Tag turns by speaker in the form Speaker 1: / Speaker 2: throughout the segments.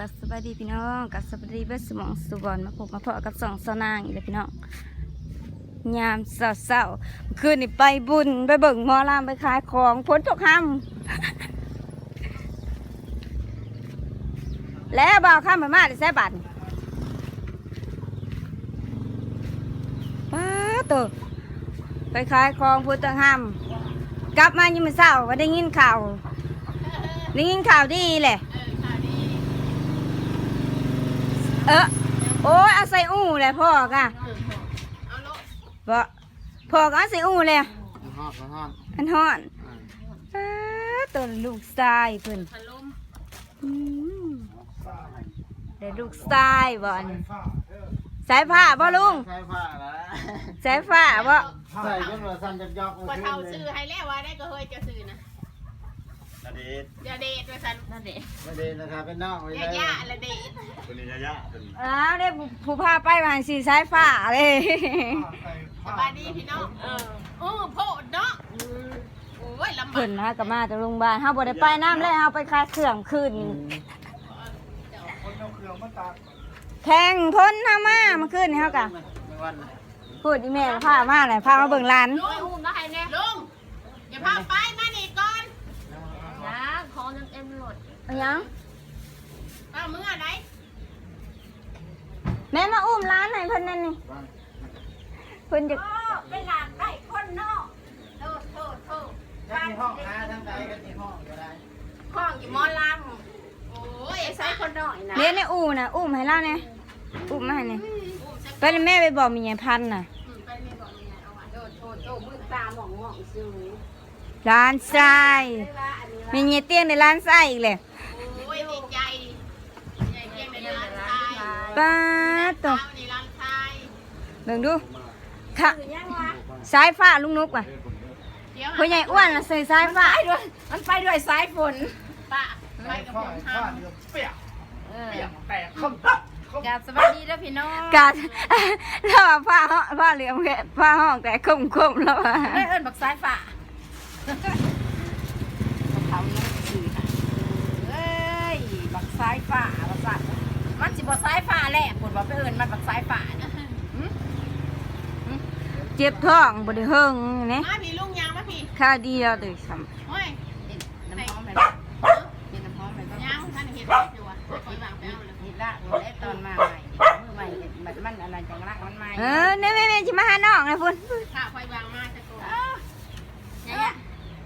Speaker 1: กับสวัสดีพี่น้องกับสวัสดีเบิร์สมองสุบอนมาพบมาพอกับสองสาวนางอีกแล้วพี่น้องยามเศร้าเศร้าคืนนี่ไปบุญไปเบิ่งมอลามไปขายของพ้นตกห้ำแล้วบ่าวข้ามไปมาได้แซ่บัตรป้าตัวไปขายของพ้นตกห้ำกลับมายังไม่เศร้าว่าได้ยินข่าวได้ยินข่าวดีแหละ เออ โอ้ยเอาใส่อู้เลยพ่อกะบ่พ่อก็เอาใส่อู้เลย
Speaker 2: ฮอดฮอด
Speaker 1: อันฮ้อนอ้าตัวลูกชายเพิ่นอืมเดี๋ยวลูกชายบ่อันสายผ้าบ่ลุง
Speaker 2: ใช้ผ้าแล้ว
Speaker 1: สายฟ้าบ่
Speaker 2: ใส่จนว่าสั่นจะยอก
Speaker 3: ว่าเท่าซื้อให้แล้วว่าได้ก็เฮ้ยจะซื้อนะ
Speaker 4: นาเดช
Speaker 3: อย่าเดทว่าสันนั่นเดท
Speaker 2: ไม่ได้นะครับเป็นนอกไม่
Speaker 3: อย่า
Speaker 2: ได้
Speaker 3: ย่าละเดท
Speaker 4: ตัวนี้ยายะตัวนี้
Speaker 1: อ้าวได้ผู้ผู้พาไปวางสีสายฟ้าเลย
Speaker 3: สบายดีพี่น้องเออโอ้โพดเนาะโอ้ยลำบา
Speaker 1: เพิ่
Speaker 3: ก
Speaker 1: นนะก็มาจากโรงพยาบาลเฮาบ่ได้ไปน้ำเลยเฮาไปคาเครื่องขึ้นแข่งพ้นเฮามาเมื่อคืนนี่เฮากะ
Speaker 2: ไม่วัน
Speaker 1: พูดอีแม่ก็พามาเลยพามาเบิ่งร้าน
Speaker 3: ลุงอุ้มได้แน่ลุงอย่าพาไปมานี่ก่อน
Speaker 5: นะ ขอน้ำเอ็มโหลด
Speaker 1: เอาหยัง
Speaker 3: เอามือไหน
Speaker 1: แม่มาอุ้มร้านไหนเพิ่นนั่นนี่เพิ่นจะ
Speaker 3: เป็นหลานไก่คนนอกโทษโทษโทษ
Speaker 2: ทั้งที่ห้องหาทั้งใจกันที่ห้องก็ได้
Speaker 3: ข้องอยู่มอลำโอ้ย
Speaker 5: ใช้คนน้อยนะ
Speaker 1: เลี้ยงในอู่น่ะอุ้มให้เล่าเนี่ยอุ้มมาให้เนี่ย
Speaker 3: อุ้มสัก
Speaker 1: ไปเลยแม่ไปบอกมีไงพันน่ะ
Speaker 3: อืมไปไม่บอกนี่เอาไว้
Speaker 5: โทษโทษโทษมือตาหมองหมองซื้อ
Speaker 1: ร้านทราย
Speaker 5: ว่าอันนี้
Speaker 1: มีเงี้ยเตี้ยงในร้านทรายอีกเลย
Speaker 3: โอ้ยดีใจใหญ่เกียงในร้านชาย
Speaker 1: ป้าดตัว
Speaker 3: เอาในร้านชาย
Speaker 1: เบิ่งดูค่ะสายฟ้าลุงนุกว่ะ
Speaker 3: เดี๋ยว
Speaker 1: พ่อใหญ่อ้วนน่ะใส่สายฟ้า
Speaker 5: มันไปด้วยสายฝน
Speaker 3: ป้าไปกับผมท
Speaker 2: เปียก
Speaker 5: เออ
Speaker 2: เปียกแตกคำ
Speaker 5: กับสวัสดีเด้อพี่น้อง
Speaker 1: กาดแล้วว่าผ้าห้องผ้าเหลืองแค่ผ้าห้องแต่คุ้มคุ้มๆแล้วว่ะ
Speaker 5: ได้เอิ้นบักสายฝ่าเขายังสื่อนะเอ้ย บักสายฝ่าบักสายมันสิบ่สายฝ่าแหละปวดบ่ไปเอิ้นมันบักสายฝ่านะ
Speaker 1: เจ็บท้องบ่ได้เฮิงนี่ำ
Speaker 3: มาพี่ลุงยางมาพี่
Speaker 1: ข้าวเดียวเด้อซ้
Speaker 3: โอ้ย
Speaker 5: น้ำหอมเลยกินน้ำหอมเลยก็
Speaker 3: ยางท่านเห็นอยู่อะคอยวางไปเอาเลย
Speaker 5: นี่ละนี่แหละตอนมาใหม่มือใหม่มันมันอะไรจังละมันใหม่ำ
Speaker 1: เออเนี่ยแม่ๆสิมาหาน้องนะพุ่น
Speaker 3: ข้าคอยวางมาจะโกน
Speaker 5: เนี่ย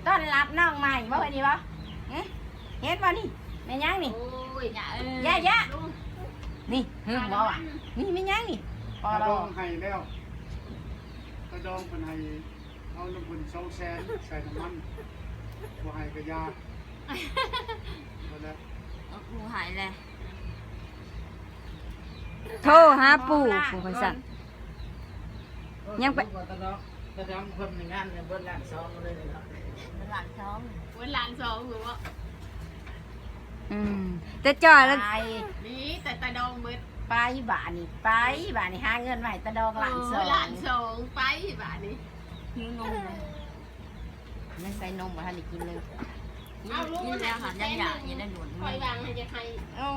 Speaker 5: ต้อ นรับน้องใหม่บ่เห็นดีบ่เอ๊ะเห็นบ่นี่แม่ยังนี่
Speaker 3: โอ้ยอย่าเอ
Speaker 5: ย่าย่า
Speaker 3: ลุง
Speaker 5: นี่เฮ้ยบ่อะนี่แม่ยังนี่ป
Speaker 2: ก
Speaker 5: อ
Speaker 2: ระ
Speaker 5: ร
Speaker 2: ด
Speaker 5: อ
Speaker 2: องให้แล้วกระดองเป็นให้เอาน้ำผึ้งสองแสนใส่น้ำมันบ่ให้กระยาบ่ได้
Speaker 5: กูหายเลย
Speaker 1: โทรหาปู่ปู่คอยสั่งยังไป
Speaker 2: กระดองกระดองคนในงานเนี่ยเบิ้ลล้านสองเลยเนาะ
Speaker 5: หลังท้อง
Speaker 3: วันหลานสองหรือว่า
Speaker 1: อืมแต่จ่อยแล้ว
Speaker 5: ไป
Speaker 3: นี่แต่ตาดองเบิด
Speaker 5: ไปบ้านนี่ไปบ้านนี่หาเงินใหม่ตะดองหลานสอง
Speaker 3: หลานสองไปบ้านนี้
Speaker 5: หิวนมเลยไม่ใส่นมมาทันได้กินเลย
Speaker 3: เอาลุง
Speaker 5: กินแล้วค่ะยังอยากยังได้หนุน
Speaker 3: คอยวางให้จะใคร
Speaker 5: โอ้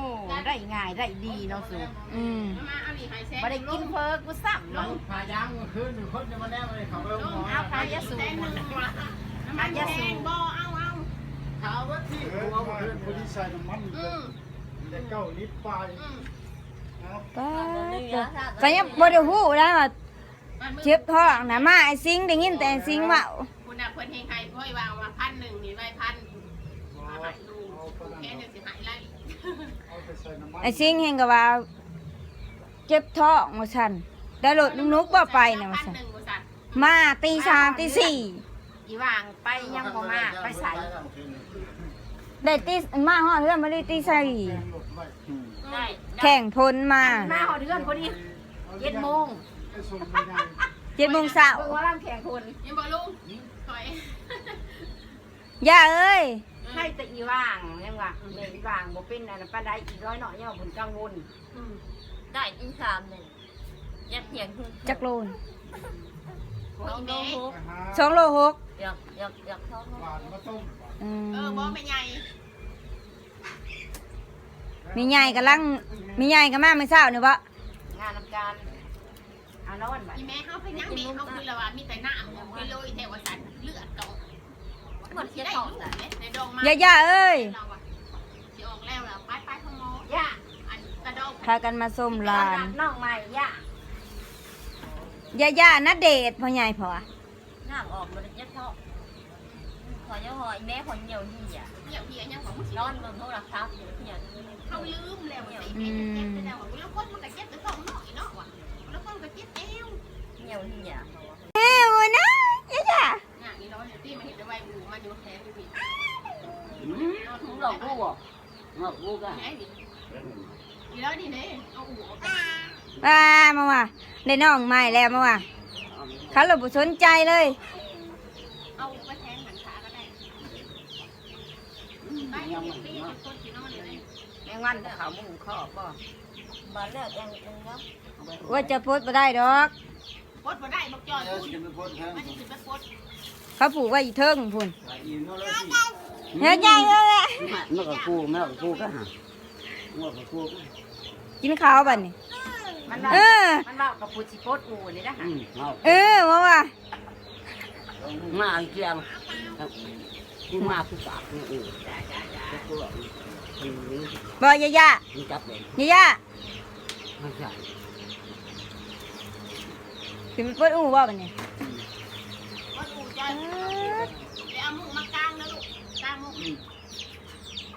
Speaker 5: ได้ง่ายได้ดีเนาะสู
Speaker 1: อืม
Speaker 3: มาเอานี่ให้แซ่
Speaker 5: บ่ได้กินเพิ่กูซ้ำ
Speaker 2: ล
Speaker 5: เนาะ
Speaker 2: งพายางเมื่อคืนหนึ่งคนจะมาแน่เลยเขาไปลงหมอ
Speaker 5: เอาพายาสู
Speaker 3: แซ่หนึ่งละ น้ำมันแดงบ่เอาเอา
Speaker 2: ถาว่าที่หัวเมื่อนคนที่ใส่น้ำมัน
Speaker 3: อืม
Speaker 2: แต่เก้าลิตรไป
Speaker 3: อืม
Speaker 1: ป้าก็ยังบ่ได้ฮู้แล้วว่าเจ็บท้องนะมาไอ้ซิงได้ยินแต่ไอ้ซิงว่า
Speaker 3: คุณน่ะเพิ่นให้ใครค่อยวางมาพันหนึ่งนี่ไว้พันมาหายดูแค่เนี่ยสิหายไล่
Speaker 2: เอา
Speaker 1: ไอ้ซิงเห็นก็ว่า เจ็บท้องว่าซั่นได้รถลุงนุกบ่ไปน่ะว่า
Speaker 3: พัน
Speaker 1: ซั่น
Speaker 3: หนึ่งบ่สั่น
Speaker 1: มาตีสามตีสี่
Speaker 5: อีว่างไปยังบ่มาไปใส่
Speaker 1: ได้ตีมาฮอดเฮือนบ่ได้ตีสี่
Speaker 5: ได้
Speaker 1: แข่งพ้นมา
Speaker 5: มาหอเดือนพอดีเจ็ดโมง
Speaker 2: ไปส่งไม่ได้
Speaker 1: เจ็ดโมงเช้า
Speaker 5: เบิ่งว่าร่างแข่งคน
Speaker 3: ยังบ่ลุงคอย
Speaker 1: ย่าเอ้ย
Speaker 5: ให้แต่อีว่างยังว่าแม่อีว่างบ่เป็นอันนั้นปานใดอีกร้อยหน่อยเนี่ยเพิ่นกังวล
Speaker 6: ได้อีสามหนึ่งยักเถียงคือ
Speaker 1: จักโลน
Speaker 3: โอ้ยแม่
Speaker 2: ไปหา
Speaker 1: สองโลหก
Speaker 6: อยากอยากอยากท้อง
Speaker 2: หวานมาต้ม
Speaker 1: อืม
Speaker 3: เออบ่แม่ใหญ่
Speaker 1: มีใหญ่กำลังมีใหญ่กับแม่ไม่เศร้าเนี่ยบ่
Speaker 5: งานทำการเอานอนไป
Speaker 3: อีแม่เขาไปนั่งเด็กเขาคือละว่ามีแต่หน้าไปเลยเทวสันเลือดตก
Speaker 6: หมดเสีย
Speaker 3: ได้
Speaker 6: ทอง
Speaker 3: ลูก
Speaker 6: แต่
Speaker 3: ในดองมา
Speaker 1: ย่าย่าเอ้ย
Speaker 3: เราอะสิออกแล้วล่ะไปไปขโมย
Speaker 5: ย่า
Speaker 3: อันกระดอง
Speaker 1: พากันมาส้มลาน
Speaker 5: น้องใหม่ย่า
Speaker 1: ย่าย่านัดเดทพ่อใหญ่พ่อ
Speaker 6: น้ำออกหมดเสียทอง ขอเจ้าหอยแม่ขอเหนียวนี่อะ
Speaker 3: เดี๋ยวพี่อันยังของมึง
Speaker 6: นอนบนโทรศัพท์อยู่เนี่ย
Speaker 3: เขาลืมแล้วว่าสิเจ็บไปแล้วแล้วคนมันก็เจ็บไปสองหน่อยเนาะว่ะแล้วคนก็เจ็บเอว
Speaker 6: เหนียวนี่อะ
Speaker 1: เอ้ยนะย่าย่า
Speaker 3: อย่างนี้เนาะเดี๋ยวพี่มาเห็นได้ไวบูมาอยู่แทนพี่
Speaker 5: ถุงหลอกกูบ่หลอกกูก็
Speaker 3: ไอ้ดิอีแล้วนี่เด้เอาอู่ออกไป
Speaker 1: ว้ามาว่ะได้น้องใหม่แล้วมาว่ะเขาเราบ่สนใจเลย
Speaker 3: เอาไปแทงหันขาก็ได้ไปยังไม่ได้คนที่นอนเลย
Speaker 5: แมงวันเขามุงข้อบ่
Speaker 6: มาเลิกเองเองเนาะ
Speaker 1: ว่าจะพสต์บ่ได้ดอก
Speaker 3: ปดมาได้บอกจอย
Speaker 4: เออจะไปพ้นแทง
Speaker 3: มันจะไปปด
Speaker 1: เขาผูกไว้อีเทิงพุ่น
Speaker 4: อีโน่เลยสิ
Speaker 1: เฮ้ยใหญ่เลย
Speaker 5: มันก็กูมันก็กูก็หา
Speaker 4: งวดกับกู
Speaker 1: กินข้าวบัดนี้
Speaker 5: มัน
Speaker 1: เออ
Speaker 5: มันว่ากับปูชิโคตอูนี่นะฮะ
Speaker 1: เออมาว่ะ
Speaker 7: มาเกียงกูมาคือปากนี่เองกูบอกนี่
Speaker 1: บ่ย่าย่า
Speaker 7: มันจับเลย
Speaker 1: ย่าย่า
Speaker 7: ไม่ใช่
Speaker 1: สิมันเปิดอู่บ่บัดนี้
Speaker 3: ปดอู่จอยแล้วเอามุกมากางนะลูกกางมุก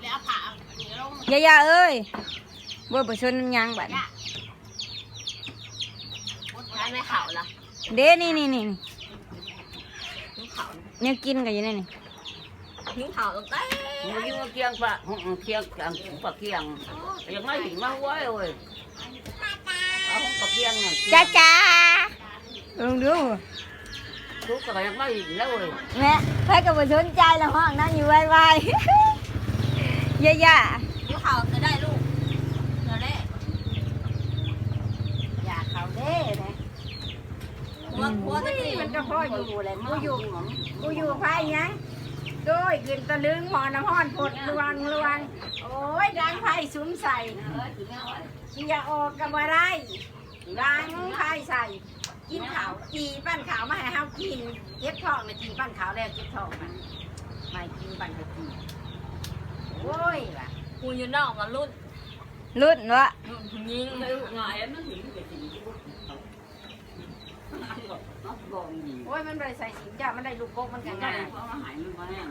Speaker 3: แล้วเอาผ้านี่ลง
Speaker 1: ย่าย่าเอ้ยบ่บ่ชนน้ำยังบัดนี้
Speaker 3: ย่าปด
Speaker 6: ได้
Speaker 3: ได้
Speaker 6: ไห
Speaker 3: ไห
Speaker 6: ม
Speaker 3: ม
Speaker 6: เขาล่ะ
Speaker 1: เด้นี่นี่นี่
Speaker 6: ทิ้ง เขา
Speaker 1: เนี่ยกินกันอยู่นี่นี่
Speaker 6: ทิ้งเขาตรงใต้
Speaker 7: มึงยิ่งเกียงปะเกียงกลางปะเกียงยังไม่ถึงมาไว้เว้ยเอาปะเกียงเนี่ย
Speaker 1: จ้าจ้าลองดู
Speaker 7: ทุกข์ก็ยังไม่ถึงแล้วเว้ย
Speaker 1: แม่ใครก็บ่สนใจแล้วห้องนั่งอยู่ไวๆย่าย่า
Speaker 6: ทิ้งเขาจะได้ลูกจะได้
Speaker 5: อย่าเขาเด้นะ
Speaker 6: หัวหัวตะกี้
Speaker 5: มันก็พ่ออยู่แหละกูอยู่กูอยู่ไพ่ยังโดยขึ้นตะลึงหมอน้ำห้อนพดระวังระวังโอ้ยดังไพ่ซุ้มใส่เชียออกกับอะไรดังไพ่ใส่กินขาวจีปั้นขาวมาให้เฮากินเก็บทองเลยจีปั้นขาวแล้วเก็บทองมันไม่กินปั้นก็กินโอ้ยว่ะ
Speaker 6: กูอยู่นอกกับรุ่น
Speaker 1: รุ่นวะ
Speaker 6: รุ่นผู้หญิง
Speaker 7: หงายมันถึงไปถึ งน้องบอกดี
Speaker 5: โอ้ยมันบริใส่สินจ้ามันได้ลูกกบมันก็
Speaker 7: ง่า
Speaker 5: ง่ายย
Speaker 7: เพราะว่าหายมันมาแน่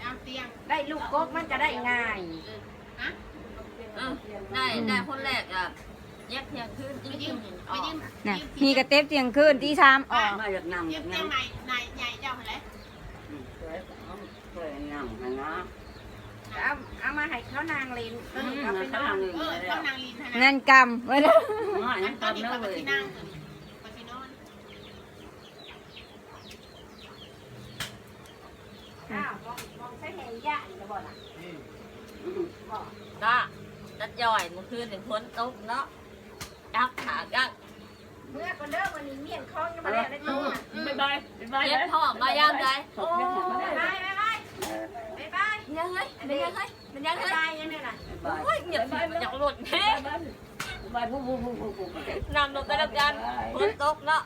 Speaker 3: เอาเตียง
Speaker 5: ได้ลูกกบมันก็ได้ง่าย
Speaker 3: ฮะ
Speaker 6: เออได้ได้คนแรกอะแยกเที่ยงคืนจ
Speaker 3: ไป
Speaker 6: ริ
Speaker 3: ยื
Speaker 6: ง
Speaker 3: ม
Speaker 6: ๆ
Speaker 3: ไปยืม
Speaker 1: น่ะมีกระเต็บเตียงคืนตีสามออก
Speaker 7: มาจากนั่ง
Speaker 3: ยื
Speaker 7: จามก
Speaker 3: เตี
Speaker 7: นั่
Speaker 3: ย
Speaker 7: ง
Speaker 3: งนายนายใหญ่เจ้าอะไร
Speaker 7: เคยนั่งนะ
Speaker 5: เอาเอามาให้เขานางเลนตัวนี้เอาไปนอน
Speaker 3: เออต้องนางลินนะ
Speaker 1: นั่นกำไว้แล้ว
Speaker 7: ง่าย
Speaker 3: อั
Speaker 7: นั่
Speaker 3: น
Speaker 7: ง
Speaker 3: ตอน
Speaker 7: ทำ
Speaker 3: นี้
Speaker 7: เนื้อ
Speaker 3: เขาไป
Speaker 7: เลย
Speaker 3: ที่นั่งไปที่นอน
Speaker 5: อ้าวมองม องใช้แหงยะอีกแล้วบ่ล่ะ
Speaker 6: ก็จัดย่อยเมื่อคืนถึงพ้นตกเนาะจับขากัก
Speaker 5: เมื่อคนเด้อวันนี้เมียนคล้องยังมาแล้วได้ตัว
Speaker 7: บ๊ายบายบ๊ายบาย
Speaker 6: เย็บพ่อมาย่างใจ
Speaker 7: โอ้
Speaker 5: บายบายบายบายบายบาย
Speaker 6: ยังไงเป็นยังไงเป็นยังไง
Speaker 5: บายยังไงล่ะ
Speaker 6: โอ้ยเหยียบอยากหลุดแม่
Speaker 7: บายปุ๊บปุ๊บปุ๊บปุ๊บปุ๊บ
Speaker 6: นำลงไปแล้วกันพ้นตกเนาะ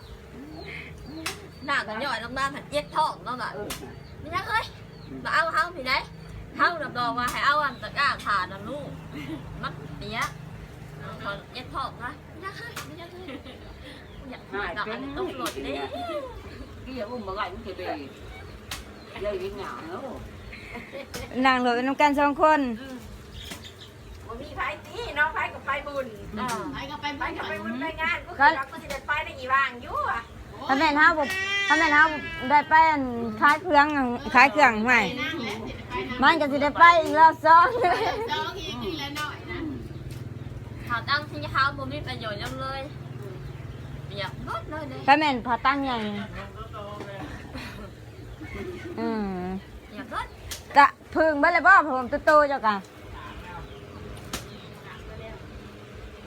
Speaker 6: หน้ากันย่อยลงมาหันเย็บท้องเนาะน่ะเป็นยังไง มาเอาเฮาพี่ไหนเฮารับรองว่าให้เอาอันตะกร้าขาดนะลูกมันเนี้ยขอเย็บท้องนะเป็นยังไงเป็นยังไงอยากหายอันต้องหลุดเด้
Speaker 7: cái giờ cũng mà lại cũng kịp đi đây cái nhà nữa
Speaker 1: นั่งรถไปน้ำกันสองคน
Speaker 5: บ่มีไผตีน้องไผกับไผบุญ
Speaker 6: อ่า
Speaker 3: ไปก็ไป
Speaker 5: ไผ
Speaker 3: ไป
Speaker 5: กับ
Speaker 3: ไป
Speaker 5: ไผบุญไปงานก็คือเราก็สิได้ไปได้กี่ว่างอยู่อะ
Speaker 1: ถ้าแม่นเฮาบ่ ถ้าแม่นเฮาได้ไปอันขายเครื่องอันขายเครื่องใหม่
Speaker 3: นั่งแล้วไปนะ
Speaker 1: มันก็สิได้ไปอีกรอบสอง
Speaker 3: เจ้าอีกทีละหน่อยนะ
Speaker 6: หาตั้งที่เฮาบ่มีประโยชน์ยังเลยอยากลดเลยเลย
Speaker 1: ถ้าแม่นพอตั้งใหญ่อืม
Speaker 6: อยากลด
Speaker 1: กะพึ่งเบ่เลยบ่ผมโตๆเจ้ากะ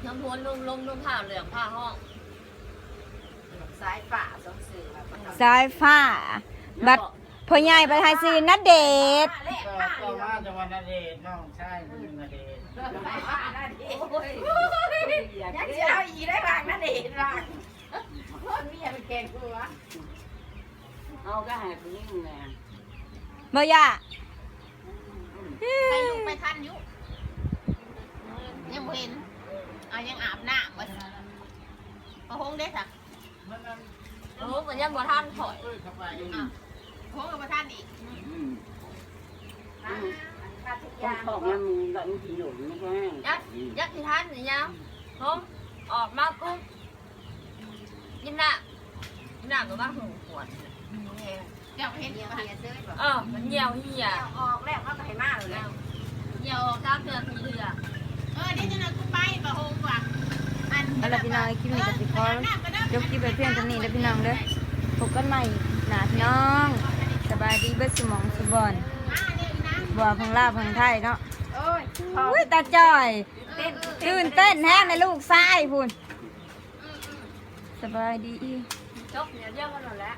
Speaker 6: น้ำพวนลมลมลมผ้าเหลืองผ้าห้อง
Speaker 5: สายฝ่าสองสื่อ
Speaker 1: สายฟ้า บัดพ่อใหญ่ไปไทยซีนัดเดท
Speaker 2: ต่อมาจะวันนเดชน้องชายมันนเดช
Speaker 5: ยังจะเอาอีได้บางนั่นเองบางเพิ่นมีอะไรแกงกูวะ
Speaker 7: เอาก็ให้ผู้หญิงแหละ
Speaker 1: เมื่อย่า
Speaker 3: ไปลูกไปทันอยู่ยังบ่เห็นเอายังอาบน้ำบ่พระหงได้สัก
Speaker 2: มันนั่น
Speaker 6: โอ้ก็ยังบ่ทันถอย
Speaker 2: เอ้ยเข้าไป
Speaker 3: อะพระหงกับพระท่านอีก
Speaker 7: อืม
Speaker 5: ขาดทุกอ
Speaker 7: ต้
Speaker 5: ย่าง
Speaker 7: ของมันมีแบบมีหลุมนี่ก็แห้ง
Speaker 6: ยักยักที่ทันนี่ยังผมออกมาปุ๊บกินน้ำกินน้ำก็บ้าหูขวด
Speaker 3: เจ้าเห็นอยู่บ่
Speaker 6: เออมันเหี่ยวเหี่ย
Speaker 5: ออกแล้วเขาก็ให้มาเลยแล้ว
Speaker 6: เหี่ยวออกตามเดือนทีเดือน
Speaker 3: เออเดี๋ยวจะนอนกูไปพระหงว่ะอัน
Speaker 1: เอาล่ะพี่น้องคลิปนี้ก็สิขอ จบคลิปไปเพียงเท่านี้นะพี่น้องเด้อพบกันใหม่หนาพี่น้อง สบายดีเบิดสมองสุบอน
Speaker 3: มาเนี่ยอีนะ
Speaker 1: บ่พังลาพังไทยเนาะ
Speaker 5: อุ้ย
Speaker 1: ตาจ่อย
Speaker 5: ตื่น
Speaker 1: เต้นแห้งในลูกชายพุ่นสบายดี
Speaker 6: จบเนี่ยเรียกว่าหมดแล้ว